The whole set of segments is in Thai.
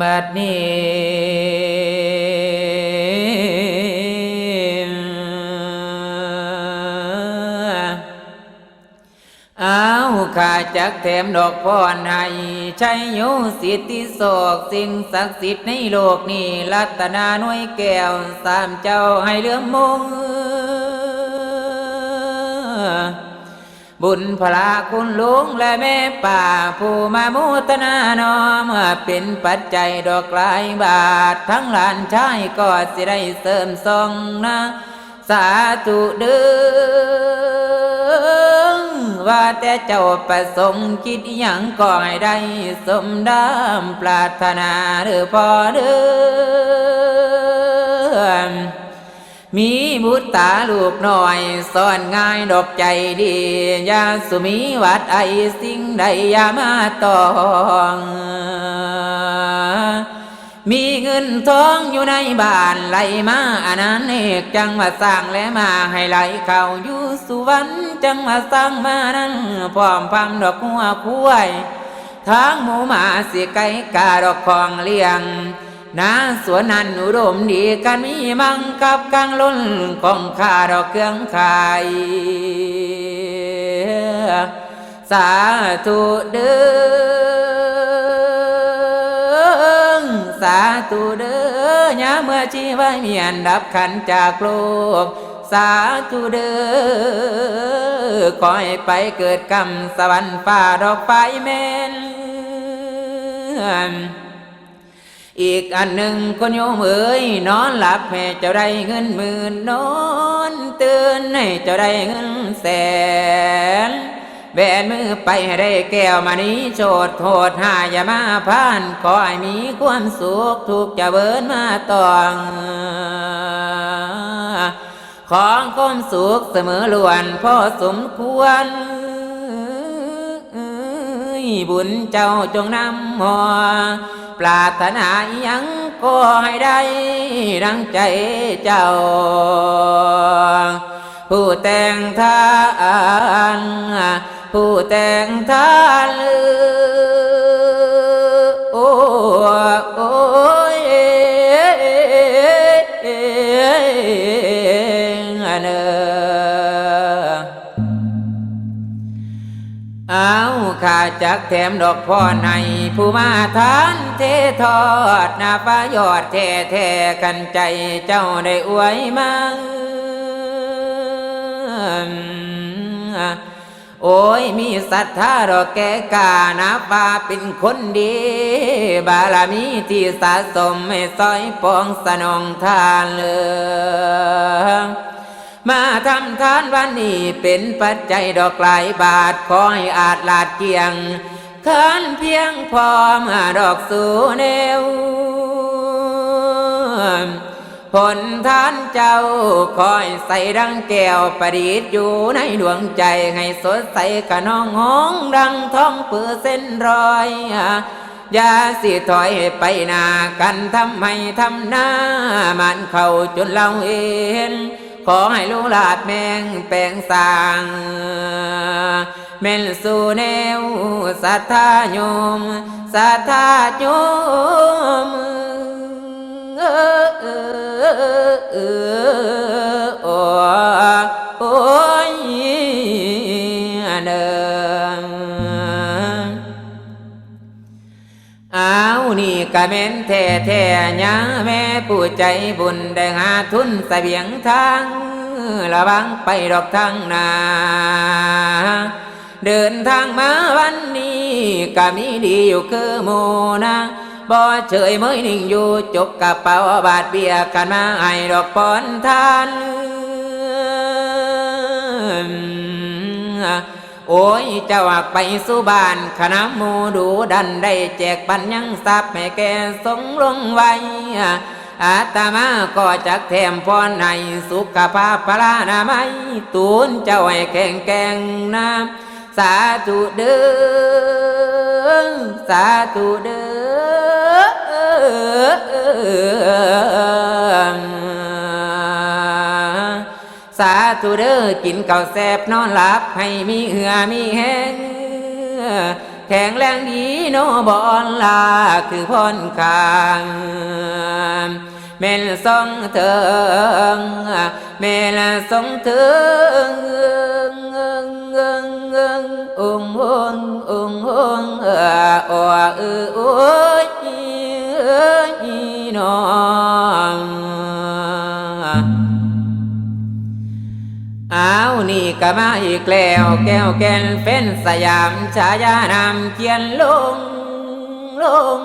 บัดนี้เอาข้าจักแถมดอกพรให้ชัยโยสิทธิโศกสิ่งศักดิ์สิทธิ์ในโลกนี้รัตนาหน่วยแก้วสามเจ้าให้เลื่อมมง บุญพระคุณลุงและแม่ป่า ผู้มามุตนาน้อมเป็นปัจจัยดอกลายบาท ทั้งหลานชายก็สิได้เสริมทรงนะ สาธุเด้อว่าแต่เจ้าประสงค์คิดอหยังก็ให้ได้สมดำปรารถนาเด้อพอเด้อ มีบุตรตาลูกน้อยสอนง่ายดอกใจดียาสุมีวัดไอสิ่งใดยามาตอง มีเงินทองอยู่ในบ้านไหลมาอันนั้นเอกจังว่าสร้างและมาให้ไหลเข้าอยู่สุวรรณจังว่าสร้างมานั้นพร้อมพังดอกหัวคุ้ยทางหมูหมาสิไก่กาดอกของเลี้ยง นาสวนนันอุดมดีกันมีมังกับกลางล้นของข้าดอกเครื่องขายสาธุเด้อสาธุเด้อยาเมื่อชีวายเมียนดับขันจากโลกสาธุเด้อขอให้ไปเกิดกรรมสวรรค์ฟ้าดอกไฟแม่น อีกอันหนึ่งคนโยมเอ๋ยนอนหลับให้เจ้าได้เงินหมื่นนอนตื่นให้เจ้าได้เงินแสนแบนมือไปให้ได้แก้วมานี้โจดโทษหาอย่ามาพานขอให้มีความสุขทุกจะเบินมาตองของความสุขเสมอล้วนพ่อสมควรบุญเจ้าจงนำหอ ปรารถนายังก็ให้ได้ดังใจเจ้า ผู้แต่งทานผู้แต่งทาน จักแถมดอกพรในผู้มาทานเททอดนาฟ้ายอดแท้แท้กันใจเจ้าได้อวยมาโอ้ยมีศรัทธาดอกแก่กานาฟ้าเป็นคนดี บารมีที่สะสมให้ซอยปองสนองทานเลย มาทำทานวันนี้เป็นปัจจัยดอกหลายบาทขอให้อาจลาดเกียงขันเพียงพอมาดอกสู่แนวผลทานเจ้าคอยใส่ดังแก้วประดิษฐ์อยู่ในดวงใจ ให้สดใสกะน้องหงดังท้องเปือเส้นรอยอย่าสิถอยไปหนากันทำให้ทำหน้ามันเข้าจนเราเอง ขอให้ลูกหลาดแมงแปลงสร้างเม่นสู่แนวศรัทธาโยมศรัทธาโยมเออเออเออโอ้ยเด้อ เอานี่กะเม็นแท้แท้ยาแม่ผู้ใจบุญได้หาทุนเสบียงทางระวังไปดอกทางนาเดินทางมาวันนี้ก็มีดีอยู่คือโมนะบ่เฉยเมยนิ่งอยู่จกกระเป๋าบาทเบียกันมาให้ดอกปอนทาน โอ้ยเจ้าอักไปสู่บ้านขณะมูดูดันได้แจกปันยังทรัพย์ให้แกสงลงไว้อาตมาก็จักแถมพรในสุขภาพพลานามัยตูนเจ้าให้แข็งแกร่งนะสาธุเด้อสาธุเด้อ สาธุเด้อกินข้าแซบนอนหลับ ให้มีเหือมีแห้งแข็งแรงดีโนบอนลาคือพรคางเมลทรงเถิงเมลทรงเถิงองค์ององค์องเออโอ้เออโอ้ยอ้ยน้อง อ้าวนี่ก็มาอีกแล้วแก้วแก่นเป็นสยามชายานามเขียนลงลง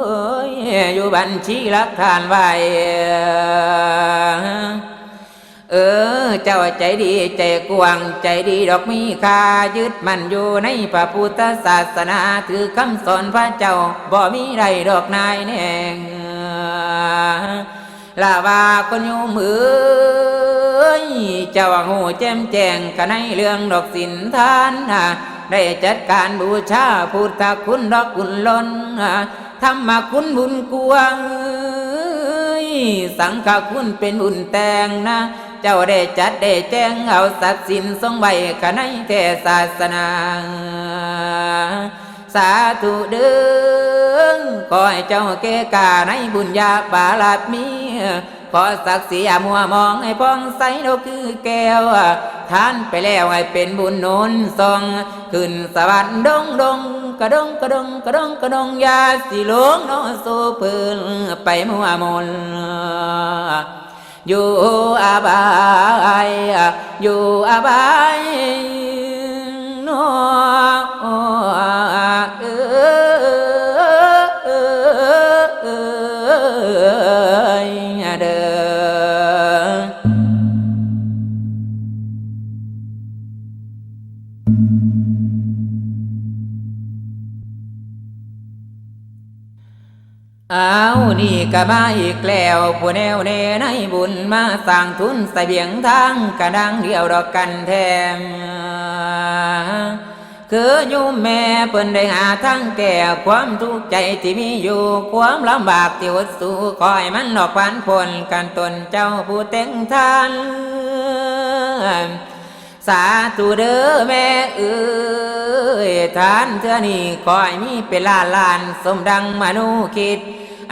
เอ้ยอยู่บัญชีหลักฐานไว้เออ เจ้าใจดีใจกว้างใจดีดอกมีคายึดมันอยู่ในพระพุทธศาสนาถือคำสอนพระเจ้าบ่มีไรดอกนายแน่งลาว่าคนอยู่มือ เจ้าหูแจ่มแจ้งกันในเรื่องดอกสินทานน่ะได้จัดการบูชาพุทธคุณดอกคุณล้นน่ะธรรมคุณบุญกวางสังฆคุณเป็นบุญแต่งนะ เจ้าได้จัดได้แจ้งเอาศักดิ์สินทรงไว้กันในเทศาสนา สาธุเด้อขอให้เจ้าเกกาในบุญญาบาลาดมีขอศักดิ์ศรีมัวมองให้พองใสโลกคือแก้วท่านไปแล้วให้เป็นบุญโนนทรงขึ้นสวรรค์ดงดงกระดงกระดงกระดงกระดงยาสิหลวงโนสูปืนไปมัวมนอยู่อาบายอยู่อาบาย นี่ก็มาอีกแล้วผู้แนวแน่ในบุญมาสร้างทุนใส่เบียงทางกระดังเดียวดอกกันแทมคือโยมแม่เพิ่นได้หาทางแก้ความทุกข์ใจที่มีอยู่ความลำบากที่อดสู้คอยมันหลอกพันผลกันตนเจ้าผู้แต่งทานสาธุเด้อแม่เอ้ยทานเท่านี้คอยมีเป็นล้านล้านสมดังมนุคิด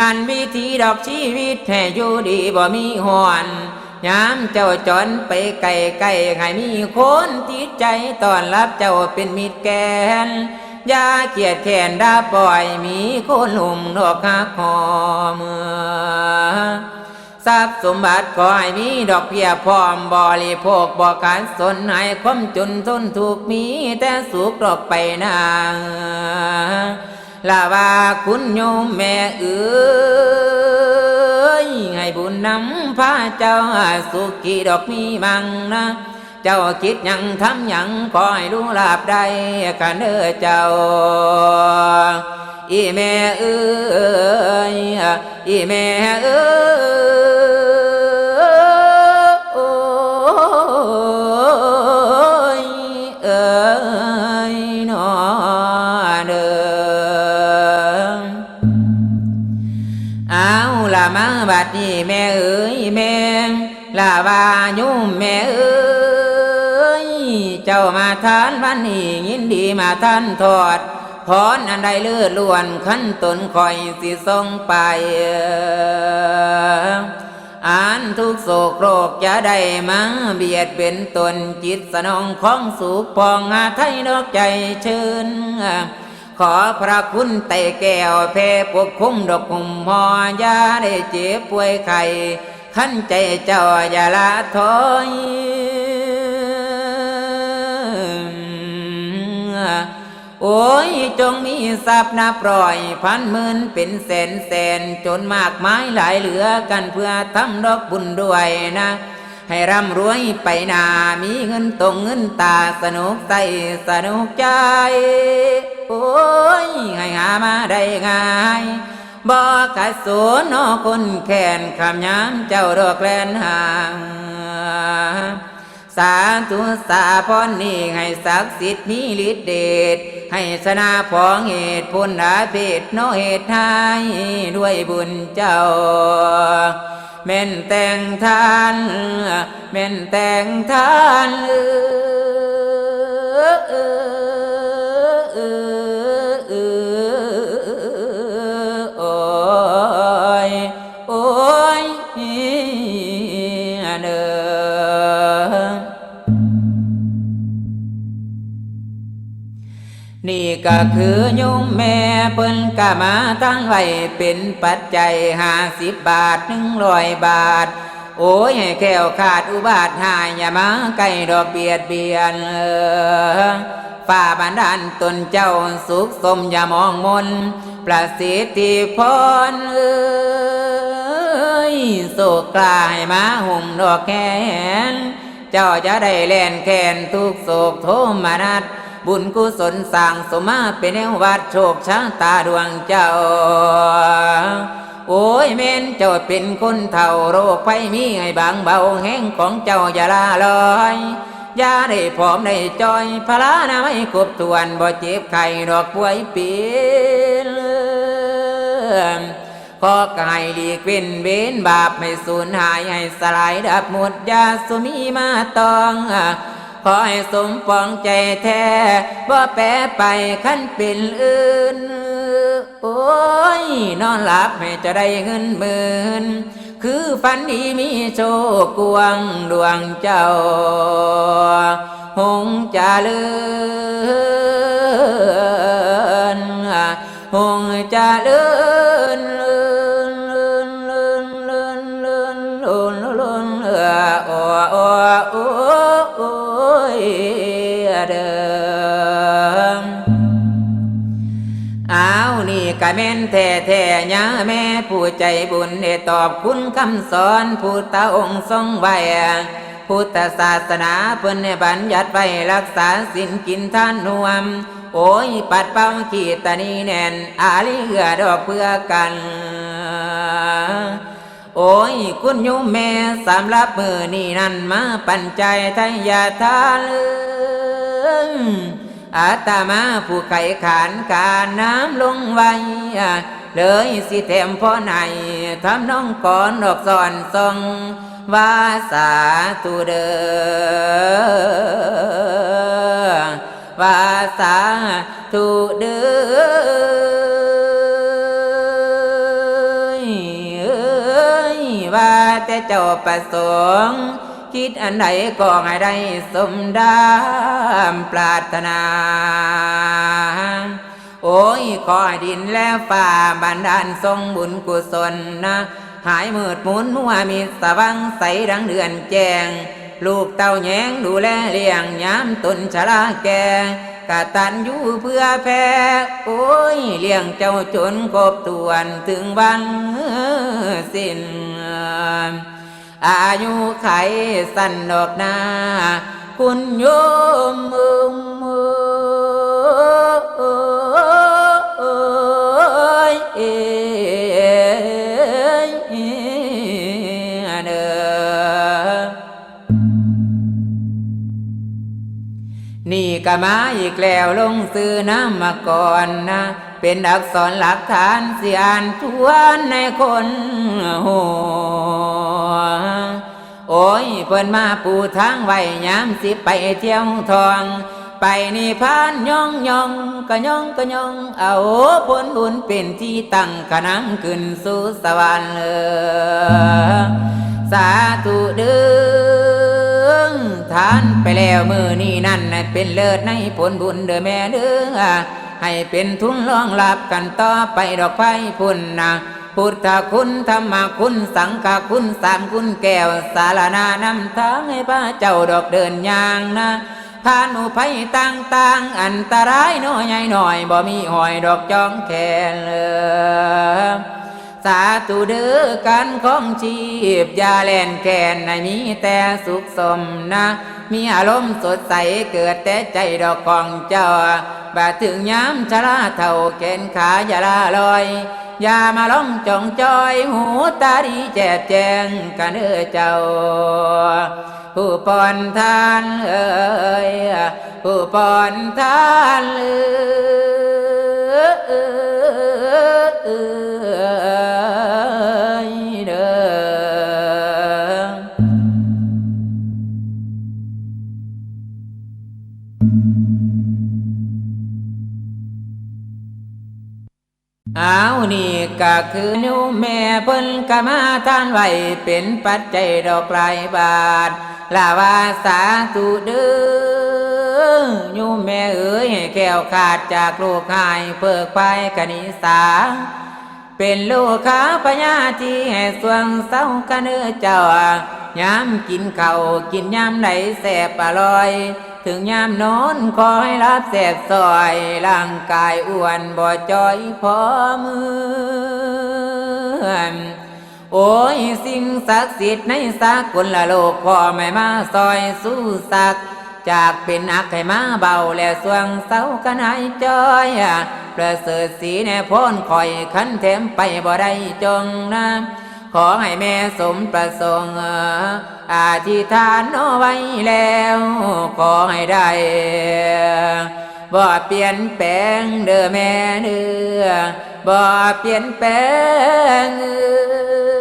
อันวิธีดอกชีวิตให้อยู่ดีบ่มีหอนยามเจ้าจอนไปไกลไกลให้มีคนติดใจตอนรับเจ้าเป็นมิตรแกนอย่าเกียดแขนดาปล่อยมีคนหุ่มดอกหักหอมทรัพย์สมบัติขอให้มีดอกเบี้ยพร้อมบริโภคบ่การสนให้ความจนทนทุกมีแต่สุขดอกไปนา ลาว่าคุณโยมแม่เอ้ยให้บุญนำพาเจ้าสุขีดอกมีมังนะ เจ้าคิดยังทำยังขอให้รู้ลาบได้กันเด้อเจ้าอีแม่เอ้ยอีแม่เอ้ย มาบัดนี้แม่เอ้ยแม่ลาวายุ่มแม่เอ้ยเจ้ามาทานวันนี้ยินดีมาท่านทอดพรอันใดเลือดล้วนขั้นตนคอยสิทรงไปอ่านทุกโศกโรคจะได้มาเบียดเป็นตนจิตสนองของสุขปองอาไทยดอกใจเชิญ ขอพระคุณไต่แก้วแพ่ปกคุ้มดอกคุมหอยาได้เจ็บป่วยไข้ขั้นใจเจ้าอย่าละถอยโอ้ยจงมีทรัพย์นับร้อยพันหมื่นเป็นแสนแสนจนมากมายหลายเหลือกันเพื่อทำดอกบุญด้วยนะ ให้ร่ำรวยไปนามีเงินตรงเงินตาสนุกใจสนุกใจ โอ้ยให้หามาได้ง่ายบอกกระสูนนอคนแค้นคำย้ำเจ้าดอกแลนหาง สาธุสาพรนี่ให้ศักดิ์สิทธิ์มีฤทธิเดชให้สนาพองเหตุพุนอาเพศโนเหตุให้ด้วยบุญเจ้า แม่นแต่งทานแม่นแต่งทานเออเออเออ ก็คือโยมแม่เพิ่นก็มาตั้งไว้เป็นปัจจัยห้าสิบบาทหนึ่งร้อยบาท โอ้ยให้แก้วขาดอุบาทหายอย่ามาใกล้ดอกเบียดเบียนเออฝ่าบันดาลตนเจ้าสุขสมอย่ามองมนประสิทธิพรเอ้ยโศกกลายมาหุ่มดอกแขน เจ้าจะได้แล่นแขนทุกโศกโทมนัส บุญกุศลสร้างสมมาเป็นแนววัดโชคชะตาดวงเจ้า โอ้ยเมนเจ้าเป็นคนเท่าโรคภัยมีให้บางเบาแห้งของเจ้าอย่าลาลอยอยาได้ผอมได้จอยพลานาไม่ครบถ้วนบ่เจ็บไข้ดอกป่วยปีนขอกายหลีกเว้นเว้นบาปไม่สูญหายให้สลายดับหมดยาสุมีมาตอง ขอให้สมปองใจแท้บ่แปรไปขั้นเป็นอื่น โอ้ย นอนหลับให้จะได้เงินหมื่นคือฝันดีมีโชคกวงดวงเจ้า หงจะเลือนหงจะเลือน แม่แท้แท้ยาแม่ผู้ใจบุญได้ตอบคุณคำสอนพุทธองค์ทรงไว้พุทธศาสนาเพิ่นบัญญัติไว้รักษาสินกินท่านนวม โอ้ยปัดเป้าขีดตานีแน่น อาลิเหือดอกเพื่อกัน โอ้ยคุณยมแม่สำรับมือนี่นั่นมาปันใจทายาทาลืม อาตมาผู้ไขขานการน้ำลงไว้เลยสิเต็มพ่อไหนทำน้องก่อนดอกสอนทรงวาสาธุเดอวาสาธุเดอเอ้ยว่าแต่เจ้าประสงค์ คิดอันใดก็ให้ได้สมดามปรารถนา โอ้ยขอดินและฟ้าบันดาลทรงบุญกุศลนะ หายมืดมุนมัวมีสว่างใสดังเดือนแจงลูกเต้าแยงดูแลเลี้ยงยามตนชราแก่กะตันอยู่เพื่อแพ้โอ้ยเลี้ยงเจ้าจนครบถ้วนถึงวันสิ้น อายุไขสั้นดอกนา คุณโยมมึงเอ้ยเอ้ยเด้อนี่ก็มาอีกแล้วลงซื้อน้ำมาก่อนนะ เป็นอักษรหลักฐานเสียอ่านทวนในคนหัว โอ้ยเพิ่นมาปูทางไว้ยามสิไปเที่ยวทอง ไปนี่พานย่องย่องก็ย่องก็ย่อง เอาผลบุญเป็นที่ตั้งขนำขึ้นสู่สวรรค์เลยสาธุเด้อทานไปแล้วมือนี่นั่นน่เป็นเลิศในผลบุญเด้อแม่เด้อให้เป็นทุนรองรับกันต่อไปดอกไฟพุ่นนะ พุทธคุณธรรมคุณสังฆคุณสามคุณแก้วสารนานำทางให้พระเจ้าดอกเดินยางนะทานุภัยต่างๆ อันตรายน้อยใหญ่หน่อยบ่มีหอยดอกจองแค่เลยสาธุเด้อการของชีพยาแลนแกนในมีแต่สุขสมนะ มีอารมณ์สดใสเกิดแต่ใจดอกของเจ้าบาถึงย้ำชราเท่าแขนขาอย่าลาลอย อย่ามาล่องจองจอยหูตาดีแจ่แจงกันเออเจ้า ผู้ปอนทานเอ้ยผู้ปอนทานเอ้ย เอานี่ก็คือนิ้วแม่เพิ่นก็มาทานไว้เป็นปัจจัยดอกลายบาทลาว่าสาธุเด้อออยู่แม่เอ๋ยให้แก้วขาดจากลูกหายเพิกไปกนิสา เป็นลูกค้าพญาที่ให้สวงเศร้ากันเนื้อเจ้ายามกินเขากินยามไหนแสบอร่อย ถึงยามนอนคอยรับแสบซอยร่างกายอ้วนบ่จอยพอมือโอ้ยสิ่งศักดิ์สิทธิ์ในสากลละโลกพ่อแม่มาซอยสู้สัก จากเป็นอักให้มาเบาและสวงเศร้ากันหายจอยประเสริฐสีแน่พ้นคอยขันแถมไปบ่ได้จงนะ ขอให้แม่สมประสงค์อาธิษฐานเอาไว้แล้ว ขอให้ได้บ่เปลี่ยนแปลงเด้อแม่เด้อบ่เปลี่ยนแปลงเอ้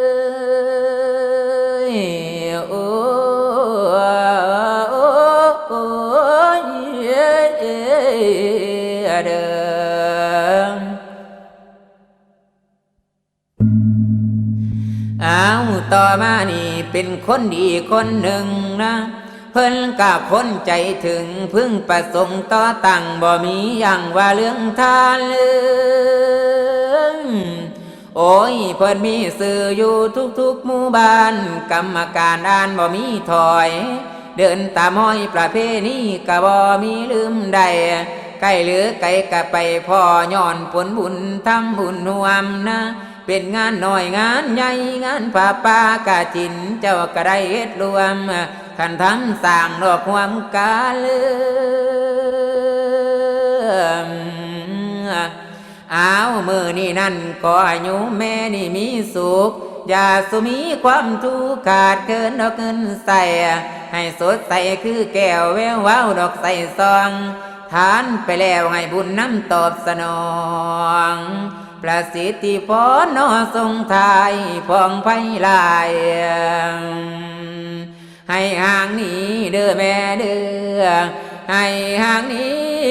ต่อมานี่เป็นคนดีคนหนึ่งนะ เพิ่นกับคนใจถึงพึ่งประสงค์ต่อตั้งบ่มีอย่างว่าเรื่องทานเลยโอ้ยเพิ่นมีสื่ออยู่ทุกๆหมู่บ้าน กรรมการอ่านบ่มีถอย เดินตามห้อยประเพณีกะบ่มีลืมใดใกล้หรือไกลกะไปพ่อย้อนผลบุญทำบุญรวมนะ เป็นงานหน่อยงานใหญ่งานป่าป่ากาจินเจ้าก็ได้เฮ็ดรวมขันทำสร้างดอกความกาลืมเอามือนี่นั่นขออายุแม่นี่มีสุข อย่าสุมีความทุกข์ขาดเกินดอกเงินใส่ให้สดใสคือแก้วแวววาวดอกใส่ซอง ทานไปแล้วให้บุญน้ำตอบสนอง ประสิทธิพรนอทรงทายพองไพลาย ให้ห่างนี้เด้อแม่เด้อให้ห่างนี้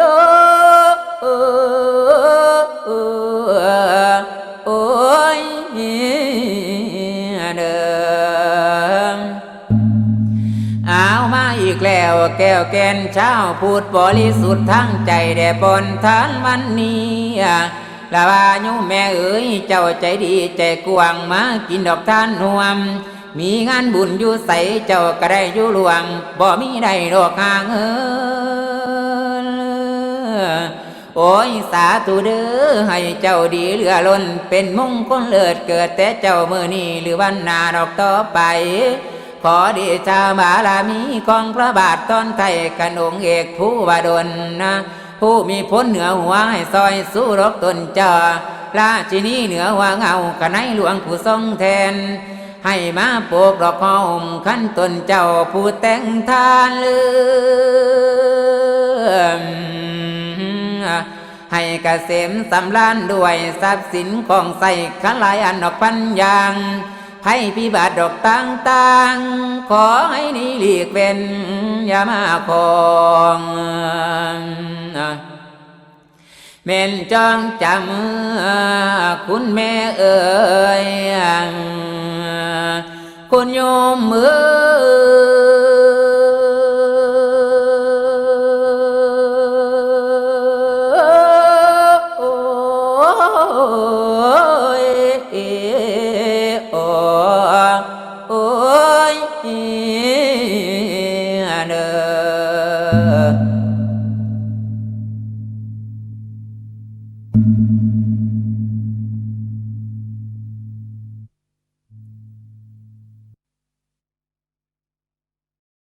โอ้ วแก้วแกนเช้าพูดบริสุทธิ์ทั้งใจแด่บนทานวันนี้ลาบายุแม่เอ๋ยเจ้าใจดีใจกว้างมากินดอกทานหวม มีงานบุญอยู่ใสเจ้าก็ได้อยู่รวมบ่มีได้ดอกหางเออโอ้ยสาธุเด้อให้เจ้าดีเหลือล้นเป็นมงคลเลิศเกิดแต่เจ้ามือนี้หรือวันนาดอกต่อไป ขอเดชาบารมีของพระบาทตอนไทยกนงเอกผู้วดลนะ ผู้มีพ้นเหนือหัวให้ซอยสู้รบตนเจ้าราชินีเหนือหัวเงากนให้หลวงผู้ทรงแทน ให้มาโปกดอกหอมขั้นตนเจ้าผู้แต่งทานเลือมให้กเกษมสำราญด้วยทรัพย์สินของใส่ขลายอันดอกปัญญาง ให้พิบัติดอกต่างๆ ขอให้นี้หลีกเป็นอย่ามาคองเม่นจ้องจำคุณแม่เอ๋ยคุณโยมมือ